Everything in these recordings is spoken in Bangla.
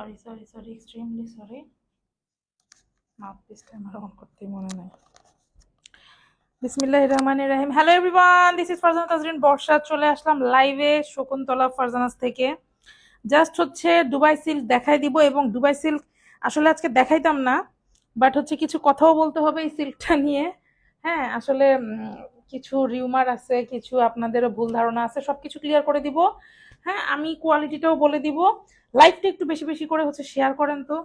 Sorry sorry sorry extremely sorry মাউথপিসটা আমার অন করতে মনে নাই। বিসমিল্লাহ রহমান রাহিম। Hello everyone this is Farzana Tajrin Barsha চলে আসলাম লাইভে শকুন্তলা ফারজানাস থেকে। জাস্ট হচ্ছে দুবাই সিল্ক দেখাই দিব এবং দুবাই সিল্ক আসলে আজকে দেখাইতাম না বাট হচ্ছে কিছু কথাও বলতে হবে এই সিল্কটা নিয়ে। হ্যাঁ আসলে কিছু রিউমার আছে, কিছু আপনাদেরও ভুল ধারণা আছে, সবকিছু ক্লিয়ার করে দিব। হ্যাঁ আমি কোয়ালিটিটাও বলে দিব। লাইভটা একটু বেশি বেশি করে হচ্ছে শেয়ার করেন তো।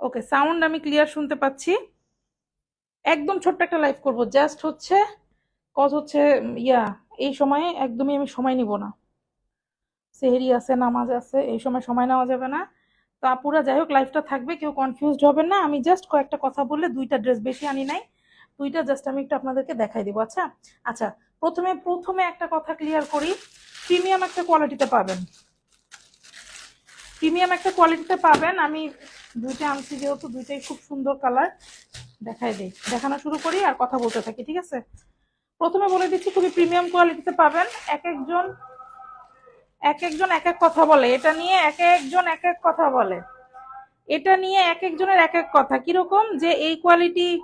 ওকে সাউন্ড আমি ক্লিয়ার শুনতে পাচ্ছি। একদম ছোট্ট একটা লাইভ করব। জাস্ট হচ্ছে কজ হচ্ছে ইয়া, এই সময়ে একদমই আমি সময় নিব না। সেহেরি আছে, নামাজ আছে, এই সময় সময় নেওয়া যাবে না। তো আপুরা, যাই হোক লাইফটা থাকবে, কেউ কনফিউজড হবেন না। আমি জাস্ট কয়েকটা কথা বললে দুইটা ড্রেস বেশি আনি নাই। দুইটা জাস্ট আমি একটু আপনাদেরকে দেখাই দিব। আচ্ছা? আচ্ছা প্রথমে প্রথমে একটা কথা ক্লিয়ার করি। প্রিমিয়াম একটা কোয়ালিটিতে পাবেন। প্রিমিয়াম একটা কোয়ালিটিতে পাবেন। আমি দুইটা আনছি যেহেতু, দুইটাই খুব সুন্দর কালার দেখাই দিই। দেখানো শুরু করি আর কথা বলতে থাকি, ঠিক আছে? প্রথমে বলে দিচ্ছি, খুবই প্রিমিয়াম কোয়ালিটিতে পাবেন। এক একজন এক একজন এক এক কথা বলে। এটা নিয়ে এক একজন এক এক কথা বলে। এটা নিয়ে এক একজনের এক এক কথা। কীরকম? যে এই কোয়ালিটি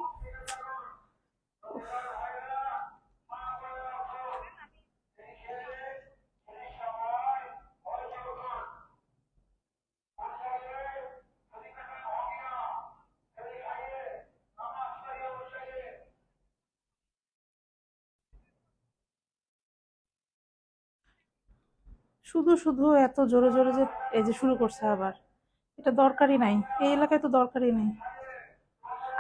শুধু শুধু এত জোরে জোরে যে এই যে শুরু করছে আবার। এটা দরকারই নাই। এই এলাকায় তো দরকারই নেই।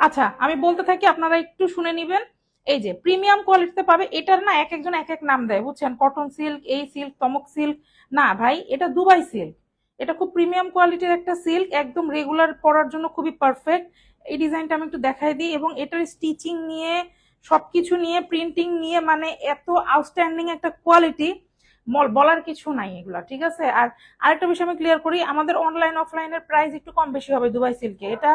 আচ্ছা আমি বলতে থাকি, আপনারা একটু শুনে নিবেন। এই যে প্রিমিয়াম কোয়ালিটিতে পাবে, এটার না এক একজন এক এক নাম দেয়, বুঝছেন? কটন সিল্ক এই সিল্ক তমক সিল্ক না ভাই, এটা দুবাই সিল্ক এটা খুব প্রিমিয়াম কোয়ালিটির একটা সিল্ক একদম রেগুলার পরার জন্য খুবই পারফেক্ট এই ডিজাইনটা আমি একটু দেখাই দিই, এবং এটার স্টিচিং নিয়ে, সবকিছু নিয়ে প্রিন্টিং নিয়ে মানে এত আউটস্ট্যান্ডিং একটা কোয়ালিটি বলার কিছু নাই এগুলা, ঠিক আছে? আর আরেকটা বিষয় আমি ক্লিয়ার করি, আমাদের অনলাইন অফলাইনের প্রাইস একটু কম বেশি হবে দুবাই সিল্কে এটা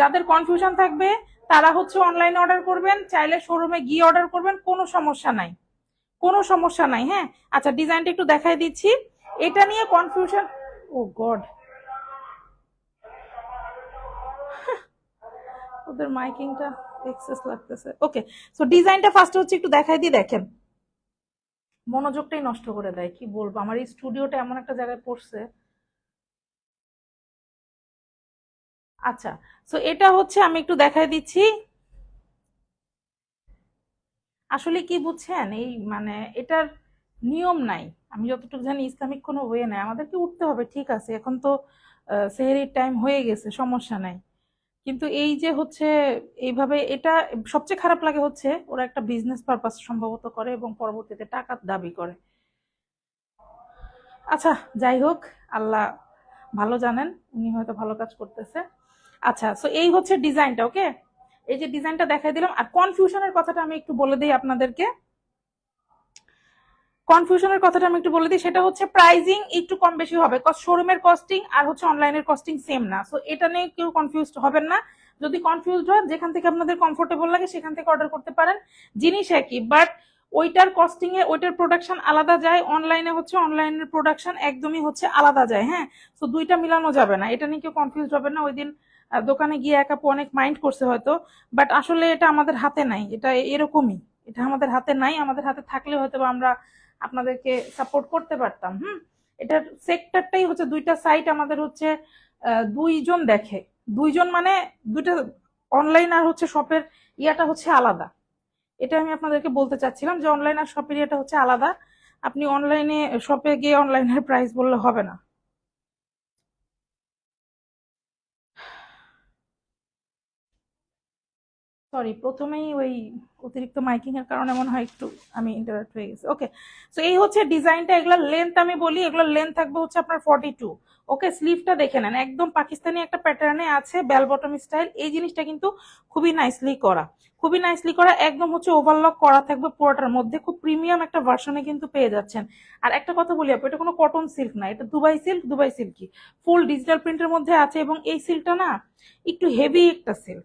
যাদের কনফিউশন থাকবে, তারা হচ্ছে অনলাইনে অর্ডার করবেন, চাইলে শোরুমে গিয়ে অর্ডার করবেন, কোনো সমস্যা নাই। কোনো সমস্যা নাই হ্যাঁ? আচ্ছা ডিজাইনটা একটু দেখাই দিচ্ছি। এটা নিয়ে কনফিউশন ও গড ওদের মাইকিংটা এক্সেস লাগতেছে। ওকে সো ডিজাইনটা ফার্স্ট হচ্ছে একটু দেখাই দিয়ে দেখেন। মনোযোগটাই নষ্ট করে দেয়, কি বলব? আমার এই স্টুডিওটা এমন একটা জায়গায় পড়ছে। আচ্ছা সো এটা হচ্ছে আমি একটু দেখাই দিচ্ছি। আসলে কি বুঝছেন? এই মানে এটার নিয়ম নাই। আমি যতটুকু জানি ইসলামিক কোনো ওয়ে নাই। আমাদেরকে উঠতে হবে, ঠিক আছে। এখন তো সেহরির টাইম হয়ে গেছে, সমস্যা নাই। কিন্তু এই যে হচ্ছে এইভাবে এটা সবচেয়ে খারাপ লাগে হচ্ছে ওরা একটা বিজনেস পারপাস সম্ভবত করে এবং পরবর্তীতে টাকা দাবি করে। আচ্ছা যাই হোক, আল্লাহ ভালো জানেন, উনি হয়তো ভালো কাজ করতেছে। আচ্ছা সো এই হচ্ছে ডিজাইনটা ওকে এই যে ডিজাইনটা দেখাই দিলাম। আর কনফিউশনের কথাটা আমি একটু বলে দিই আপনাদেরকে। কনফিউশনের কথাটা আমি একটু বলে দিই, সেটা হচ্ছে প্রাইজিং একটু কম বেশি হবে। শোরুমের কস্টিং আর হচ্ছে অনলাইনের কস্টিং সেম না। সো এটা নিয়ে কেউ কনফিউজড হবেন না। যদি কনফিউজড হয়, যেখান থেকে আপনাদের কমফোর্টেবল লাগে, সেখান থেকে অর্ডার করতে পারেন। জিনিস একই বাট ওইটার কস্টিং এ, ওইটার প্রোডাকশন আলাদা যায়। অনলাইনে হচ্ছে অনলাইনের প্রোডাকশন একদমই হচ্ছে আলাদা যায় হ্যাঁ? তো দুইটা মিলানো যাবে না। এটা নিয়ে কেউ কনফিউজ হবে না। ওই দিন দোকানে গিয়ে এক অনেক মাইন্ড করছে হয়তো। বাট আসলে এটা আমাদের হাতে নাই। এটা এরকমই। এটা আমাদের হাতে নাই। আমাদের হাতে থাকলে হয়তো আমরা আপনাদেরকে সাপোর্ট করতে পারতাম, হুম? এটার সেক্টরটাই হচ্ছে দুইটা সাইট আমাদের হচ্ছে দুইজন দেখে। দুইজন মানে দুইটা অনলাইন আর হচ্ছে শপের ইয়াটা হচ্ছে আলাদা। এটা আমি আপনাদেরকে বলতে চাচ্ছিলাম যে অনলাইন আর শপের ইয়াটা হচ্ছে আলাদা। আপনি অনলাইনে শপে গিয়ে অনলাইনের প্রাইস বললে হবে না। সরি প্রথমেই ওই অতিরিক্ত মাইকিং এর কারণে মনে হয় একটু আমি ইন্টারাপ্ট হয়ে গেছি। ওকে সো এই হচ্ছে ডিজাইনটা এগুলোর লেন্থ আমি বলি, এগুলোর লেন্থ থাকবে হচ্ছে আপনার ফর্টি টু ওকে স্লিভটা দেখে নেন, একদম পাকিস্তানি একটা প্যাটার্নে আছে বেল বটম স্টাইল এই জিনিসটা কিন্তু খুবই নাইসলি করা। খুবই নাইসলি করা, একদম হচ্ছে ওভারলক করা থাকবে পুরোটার মধ্যে। খুব প্রিমিয়াম একটা ভার্সনে কিন্তু পেয়ে যাচ্ছেন। আর একটা কথা বলি আপু, এটা কোনো কটন সিল্ক না, এটা Dubai silk Dubai silky full digital প্রিন্টের মধ্যে আছে এবং এই সিল্কটা না, একটু হেভি একটা সিল্ক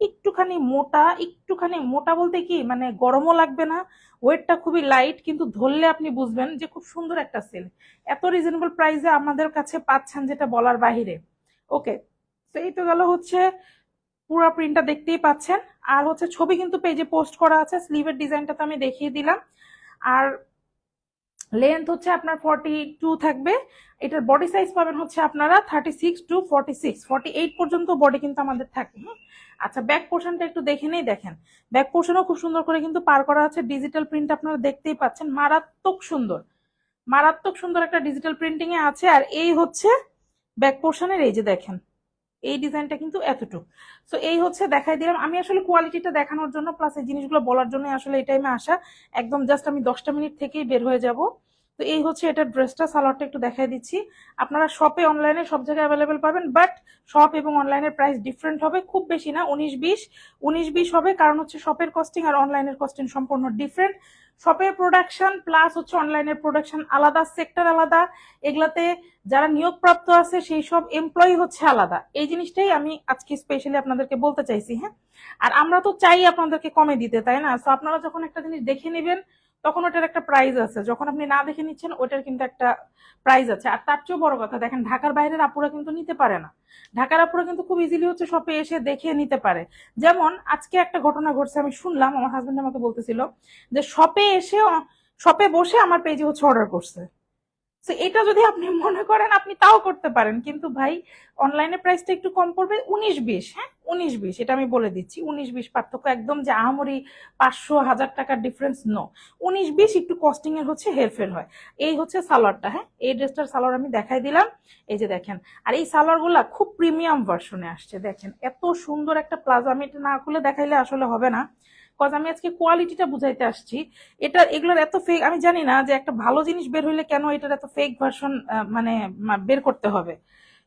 একটুখানি মোটা একটুখানি মোটা বলতে কি মানে গরমও লাগবে না, ওয়েটটা খুবই লাইট কিন্তু ধরলে আপনি বুঝবেন যে খুব সুন্দর একটা সেল এত রিজনেবল প্রাইসে আমাদের কাছে পাচ্ছেন যেটা বলার বাহিরে। ওকে তো এই তো গেল হচ্ছে, পুরো প্রিন্টটা দেখতেই পাচ্ছেন। আর হচ্ছে ছবি কিন্তু পেজে পোস্ট করা আছে স্লিভের ডিজাইনটা তো আমি দেখিয়ে দিলাম। আর লেন্থ হচ্ছে আপনার ফর্টি টু থাকবে। এটার বডি সাইজ পাবেন হচ্ছে আপনারা thirty six to forty six forty eight পর্যন্ত বডি কিন্তু আমাদের থাকে আচ্ছা ব্যাক পোর্শনটা একটু দেখে নেই, দেখেন। ব্যাক পোর্শনও খুব সুন্দর করে কিন্তু পার করা আছে ডিজিটাল প্রিন্ট আপনারা দেখতেই পাচ্ছেন। মারাত্মক সুন্দর। মারাত্মক সুন্দর একটা ডিজিটাল প্রিন্টিং এ আছে। আর এই হচ্ছে ব্যাক পোর্শনের এই যে দেখেন। এই ডিজাইনটা কিন্তু এতটুকু। সো এই হচ্ছে দেখাই দিলাম। আমি আসলে কোয়ালিটিটা দেখানোর জন্য প্লাস এই জিনিসগুলো বলার জন্য আসলে এই টাইমে আসা। একদম জাস্ট আমি দশটা মিনিট থেকেই বের হয়ে যাব। তো এই হচ্ছে এটার ড্রেসটা সালোয়ারটা একটু দেখাই দিচ্ছি। আপনারা শপে অনলাইনে সব জায়গায় অ্যাভেলেবেল পাবেন বাট শপ এবং অনলাইনের প্রাইস ডিফারেন্ট হবে, খুব বেশি না, উনিশ বিশ। উনিশ বিশ হবে, কারণ হচ্ছে শপের কস্টিং আর অনলাইনের কস্টিং সম্পূর্ণ ডিফারেন্ট শপের প্রোডাকশন প্লাস হচ্ছে অনলাইনের প্রোডাকশন আলাদা সেক্টর আলাদা। এগুলাতে যারা নিয়োগপ্রাপ্ত আছে, সেই সব এমপ্লয়ি হচ্ছে আলাদা। এই জিনিসটাই আমি আজকে স্পেশালি আপনাদেরকে বলতে চাইছি হ্যাঁ? আর আমরা তো চাই আপনাদেরকে কমে দিতে, তাই না? সো আপনারা যখন একটা জিনিস দেখে নেবেন তখন ওটার একটা প্রাইস আছে। যখন আপনি না দেখে নিচ্ছেন, ওটার কিন্তু একটা প্রাইস আছে। আর তার চেয়েও বড় কথা, দেখেন, ঢাকার বাইরের আপুরা কিন্তু নিতে পারে না। ঢাকার আপুরা কিন্তু খুব ইজিলি হচ্ছে শপে এসে দেখে নিতে পারে। যেমন, আজকে একটা ঘটনা ঘটছে, আমি শুনলাম, আমার হাজব্যান্ড আমাকে বলতেছিল যে শপে এসে শপে বসে আমার পেজে হচ্ছে অর্ডার করছে। তো এটা যদি আপনি মনে করেন, আপনি তাও করতে পারেন। কিন্তু ভাই অনলাইনে প্রাইসটা একটু কম পড়বে, উনিশ বিশ হ্যাঁ? উনিশ বিশ, এটা আমি বলে দিচ্ছি। উনিশ বিশ পার্থক্য একদম যে আহামরি পাঁচশো, হাজার টাকার ডিফারেন্স নো উনিশ বিশ একটু কস্টিং এর হচ্ছে হেরফের হয়। এই হচ্ছে সালোয়ারটা হ্যাঁ? এই ড্রেসটার সালোয়ার আমি দেখাই দিলাম। এই যে দেখেন, আর এই সালোয়ারগুলা খুব প্রিমিয়াম ভার্সনে আসছে। দেখেন, এত সুন্দর একটা প্লাজো, আমি এটা না খুলে দেখাইলে আসলে হবে না। কজ আমি আজকে কোয়ালিটিটা বুঝাইতে আসছি, এটা, এগুলোর এত ফেক আমি জানি না যে একটা ভালো জিনিস বের হইলে কেন এটার এত ফেক ভার্সন মানে বের করতে হবে।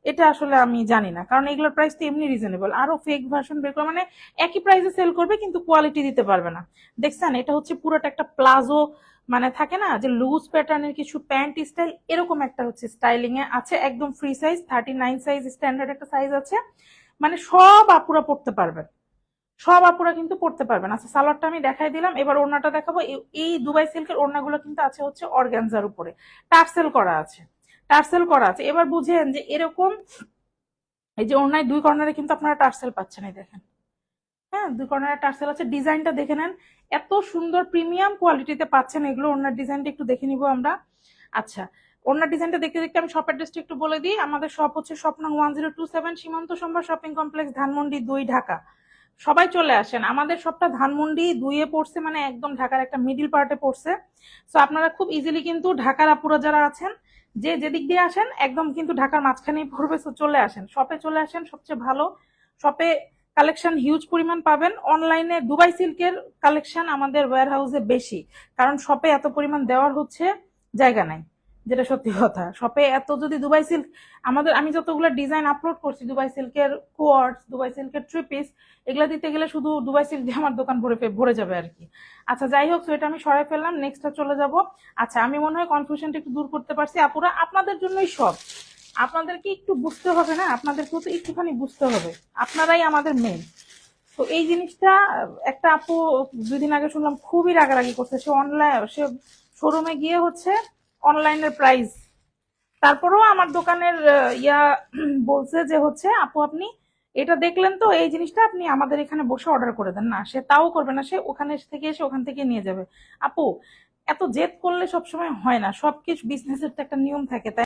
এটা আসলে আমি জানি না, কারণ এগুলোর প্রাইস তো এমনি রিজনেবল আরও ফেক ভার্সন বের করে মানে একই প্রাইসে সেল করবে, কিন্তু কোয়ালিটি দিতে পারবে না। দেখছেন, এটা হচ্ছে পুরোটা একটা প্লাজো মানে থাকে না, যে লুজ প্যাটার্নের কিছু প্যান্ট স্টাইল এরকম একটা হচ্ছে স্টাইলিং এ আছে, একদম free size thirty nine size standard একটা সাইজ আছে। মানে সব আপুরা পড়তে পারবেন। সব আপুরা কিন্তু পড়তে পারবেন। আচ্ছা সালোয়ারটা আমি দেখাই দিলাম। এবার ওড়নাটা দেখাবো। এই- দুবাই সিল্কের ওড়নাগুলো কিন্তু আছে হচ্ছে অর্গানজার উপরে। টার্সেল করা আছে। টার্সেল করা আছে। এবার বুঝেন যে এরকম এই যে ওড়নায় দুই কর্নারে কিন্তু আপনারা টার্সেল পাচ্ছেন এই দেখেন। হ্যাঁ দুই কর্নারে টার্সেল আছে। ডিজাইনটা দেখে নেন। এত সুন্দর প্রিমিয়াম কোয়ালিটিতে পাচ্ছেন এগুলো। ওড়নার ডিজাইনটা একটু দেখে নিব আমরা। আচ্ছা ওড়নার ডিজাইনটা দেখতে দেখতে আমি শপ অ্যাড্রেসটা একটু বলে দিই। আমাদের শপ হচ্ছে স্বপ্ন ওয়ান জিরো টু সেভেন সীমান্ত সম্ভার শপিং কমপ্লেক্স ধানমন্ডি দুই, ঢাকা। সবাই চলে আসেন। আমাদের সবটা ধানমন্ডি দুইয়ে পড়ছে মানে একদম ঢাকার একটা মিডিল পার্টে পড়ছে। সো আপনারা খুব ইজিলি কিন্তু ঢাকার আপুরা যারা আছেন, যে যেদিক দিয়ে আসেন, একদম কিন্তু ঢাকার মাঝখানেই পড়বে সো চলে আসেন। শপে চলে আসেন, সবচেয়ে ভালো। শপে কালেকশন হিউজ পরিমাণ পাবেন। অনলাইনে দুবাই সিল্কের কালেকশন আমাদের ওয়্যার হাউসে বেশি, কারণ শপে এত পরিমাণ দেওয়ার হচ্ছে জায়গা নাই। যেটা সত্যি কথা। শপে এত যদি দুবাই সিল্ক আমাদের আমি যতগুলো ডিজাইন আপলোড করছি দুবাই সিল্কের কোয়ার্টস দুবাই সিল্কের থ্রি পিস এগুলো দিতে গেলে শুধু দুবাই সিল্ক দিয়ে আমার দোকান ভরে ভরে যাবে আর কি। আচ্ছা যাই হোক সেটা আমি সরাই ফেললাম নেক্সটটা চলে যাব। আচ্ছা আমি মনে হয় কনফিউশনটা একটু দূর করতে পারছি। আপুরা, আপনাদের জন্যই সব আপনাদেরকে একটু বুঝতে হবে না? আপনাদেরকেও তো একটুখানি বুঝতে হবে। আপনারাই আমাদের মেন তো এই জিনিসটা, একটা আপু দুদিন আগে শুনলাম, খুবই রাগারাগি করছে। সে অনলাইন সে শোরুমে গিয়ে হচ্ছে অনলাইনের প্রাইস। তারপরেও আমার দোকানের ইয়া বলছে যে হচ্ছে, আপু, আপনি এটা দেখলেন তো, এই জিনিসটা আপনি আমাদের এখানে বসে অর্ডার করে দেন। না, সে তাও করবে না, সে ওখানে থেকে এসে ওখান থেকে নিয়ে যাবে। আপু, এত জেদ করলে সবসময় হয় না। সব কিছু বিজনেসের তো একটা নিয়ম থাকে, তাই